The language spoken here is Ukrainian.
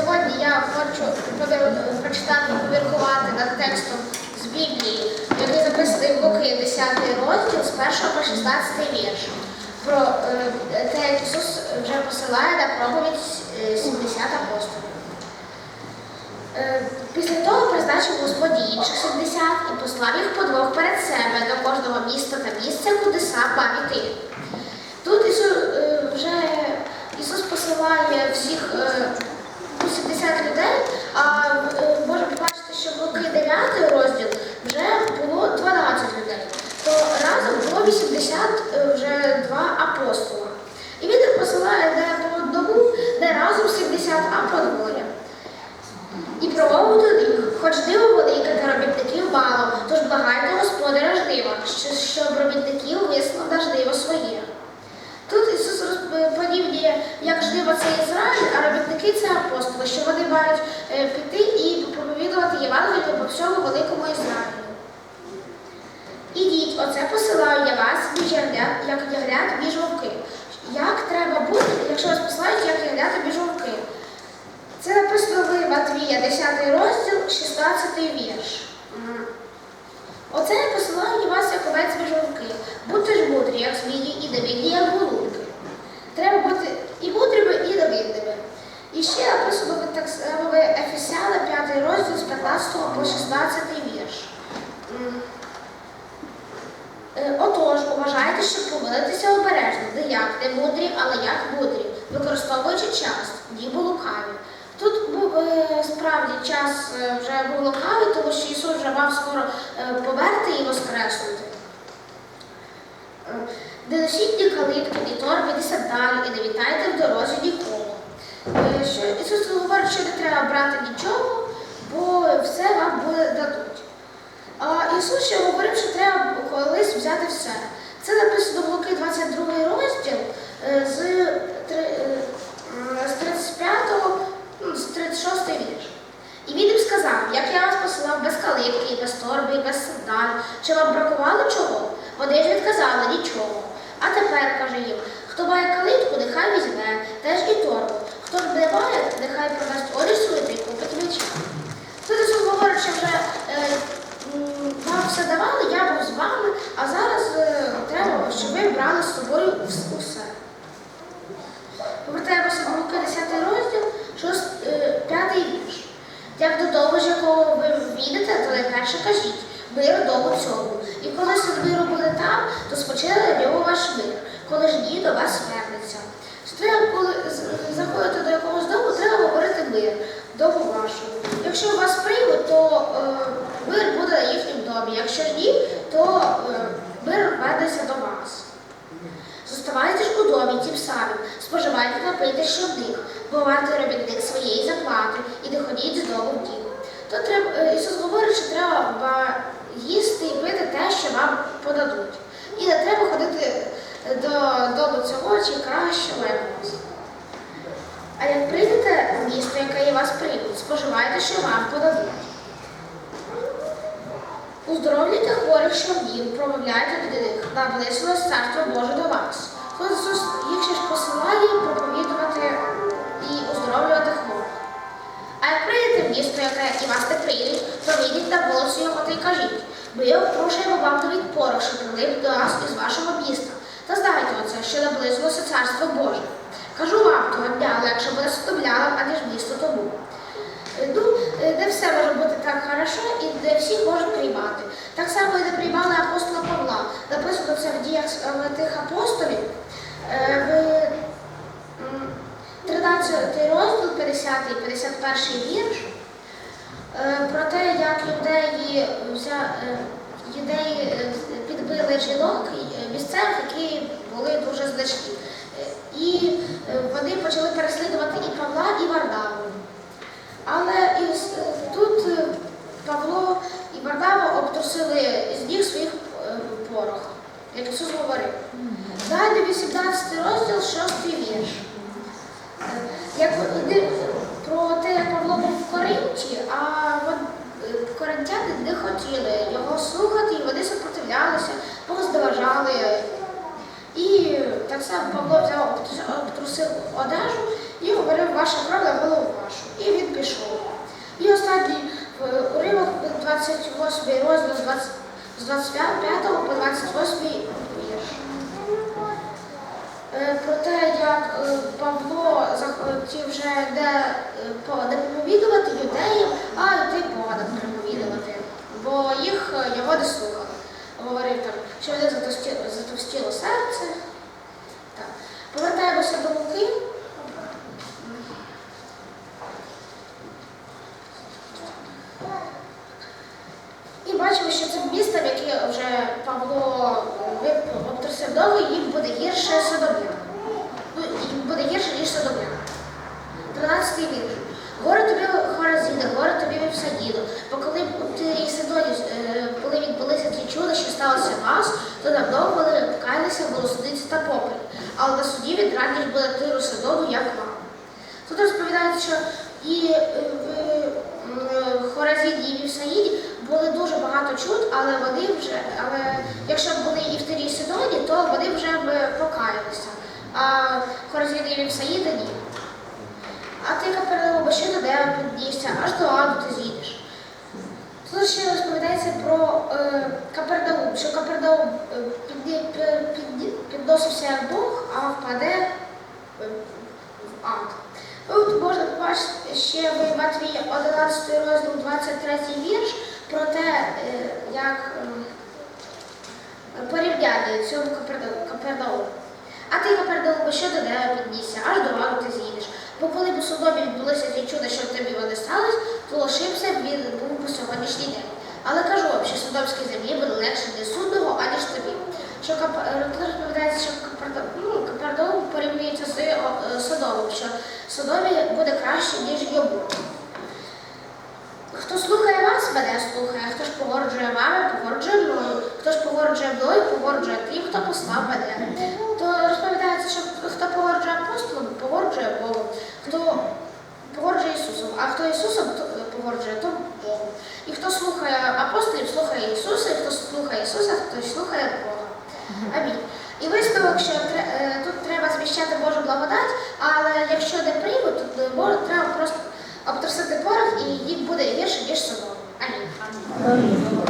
Сьогодні я хочу прочитати поміркувати над текстом з Біблії, який записаний в Луки 10 розділ з 1 по 16 вірш. Про е, те, як Ісус вже посилає на проповідь е, 70 апостолів. Е, Після того призначив Господь інших 70 і послав їх по двох перед себе до кожного міста та місця, куди сам мав іти. Тут Ісус е, вже Ісус посилає всіх е, ну, 70 людей, а е, можемо побачити, що в Луки 9 розділ вже було 12 людей. То разом було 80 е, вже два апостола. І він їх посилає не по одному, не 70, а по двоє. І промовив до хоч диво велике та робітників мало, тож благайте господаря жнива, щоб робітників вислав на своє. Тут Ісус порівнює, як жнива це Ізраїль, а робітники це апостоли, що вони мають е, піти і проповідувати Євангелію по всьому великому Ізраїлю. Ідіть, оце посилаю я вас, як ягнят між вовки. Як треба бути, якщо вас посилають, як ягнята між вовки? Це написано в Матвія, 10 розділ, 16 вірш. Оце я посилаю вас, як овець між. Будьте ж мудрі, як змії, і невинні, як голубки. Треба бути і мудрими, і невинними. І ще написано в так само Ефесяна, 5 розділ з 15 по 16 вірш. Е, Отож, уважайте, щоб помилитися обережно, не як не мудрі, але як мудрі, використовуючи час, ніби лукаві. Тут був е, справді час е, вже був лукавий, тому що Ісус вже мав скоро е, померти і воскреснути. Е, Не носіть ні калитки, ні торби, ні сандалі, і не вітайте в дорозі нікого. Е, Ісус говорить, що не треба брати нічого, бо все вам буде дадуть. А Ісус ще говорив, що треба колись взяти все. Це написано в Луки 22 розділ з, три- е, м, з 35 ну, з 36 вірш. І він їм сказав, як я вас посилав без калитки, без торби, і без сандаль, чи вам бракувало чого? Вони ж відказали нічого. А тепер, каже їм, хто має калитку, нехай візьме, теж і торбу. Хто ж не має, нехай продасть одяг свою купить меча. Тут говорить, що вже е, вам все давали, я був з вами, а зараз е, треба, щоб ви брали з собою усе. Повертаємося до Луки 10 розділ, 6, е, 5 вірш. Як додому, з якого ви війдете, то найперше кажіть, мир дому цьому. І коли син миру буде там, то спочине на ньому ваш мир, коли ж ні, до вас вернеться. Що Треба, коли заходите до якогось дому, треба говорити мир, дому вашому. Якщо вас приймуть, то е, мир буде на їхньому домі. Якщо ні, то е, мир вернеться до вас. Зоставайтесь у домі тим самим, споживайте та пийте щодних, бо вартий робітник своєї заплати і не ходіть з дому в дім. То треба, е, Ісус говорить, що треба ба- їсти і пити те, що вам подадуть. І не треба ходити до дому цього чи кращого якогось. А як прийдете в місто, яке і вас приймуть, споживайте, що вам подадуть. Уздоровлюйте хворих, що в дім, промовляйте до них, наблизилось царство Боже до вас. Ісус їх ще ж посилає проповідувати і оздоровлювати хворих. А як прийдете місто, яке і вас не прийдуть, то вийдіть на вулицю його та й кажіть. Ми обрушуємо вам до відпору, що прилип до нас із вашого міста. Та знайте оце, що наблизилося царство Боже. Кажу вам, того дня легше буде сотомлянам, аніж місто тому. Ну, е, все може бути так хорошо і не всіх можуть приймати. Так само і не приймали апостола Павла. Написано це в діях тих апостолів. Е, В 13 розділ, 50 і 51 вірш. Е, Про те, як юдеї, юдеї підбили жінок місцевих, які були дуже значні. І вони почали переслідувати і Павла, і Варнаву. Але із, е, тут е, Павло і Обтрусили з ніг своїх е, порох, як Ісус говорив. Далі 18 розділ, 6 вірш. Як про те, як Павло був в Коринті, а е, коринтяни не хотіли його слухати, і вони сопротивлялися, поздаважали. І так само Павло взяв, обтрусив одежу і говорив ваша кров на голову вашу. І він пішов. І останній уривок 28 розділ з 20 з 25 по 28 вірш. Е, Про те, як е, Павло захотів вже не, по- не проповідувати юдеям, а йти поганам проповідувати, бо їх е, його не слухали. Говорив там, що вони затовстіло серце. Так. Повертаємося до Луки. І містом, яке вже Павло е, обтрусив їм буде гірше Содом'я. Ну, їм буде гірше, ніж Содом'я. 13 вірш. Горе тобі Хоразіна, горе тобі Вівсадіну, бо коли у і Сидоні, е, коли відбулися ті чуда, що сталося вас, то давно вони покаялися, було судитися та попель. Але на суді відрадність буде Тиру Сидону, як вам. Тут розповідається, що і е, в Хоразіні, і Вівсаїді були дуже багато чуд, але вони вже, але якщо б були і в Тирі Сидоні, то вони вже б покаялися. А Хоразіні і Вівсаїда ні. А ти ще до дерева піднісся, аж до аду ти зійдеш. Тут ще розповідається про е, Капернаум, що Капернаум е, підні- пі- підні- підносився як Бог, а впаде е, в ад. Тут можна побачити ще в Матвії 11 розділ 23 вірш про те, е, як е, цьому Капернауму. Капернауму. А ти, Капернаум, що до неба піднісся, аж до аду ти з'їдеш. Бо коли б у Содомі відбулося ті чуда, що в тобі вони стались, то лишився він був по сьогоднішній день. Але кажу вам, що Содомській землі буде легше для судного, аніж тобі. Що е, розповідається, що ну, порівнюється з Содомом, що Содомі буде краще, ніж йому. Хто слухає вас, мене слухає, хто ж погорджує вами, погорджує мною. Хто ж погорджує мною, погорджує тим, хто послав мене. То розповідається, що хто погорджує апостолом, погорджує Богом. Хто погорджує Ісусом, а хто Ісусом то погорджує, то Богом. І хто слухає апостолів, слухає Ісуса, і хто слухає Ісуса, той слухає Бога. Амінь. І висновок, що е, тут треба зміщати Божу благодать, але якщо не приймуть, то Боже, треба просто обтрусити порох і їх буде гірше, ніж собою. Амінь. Амінь.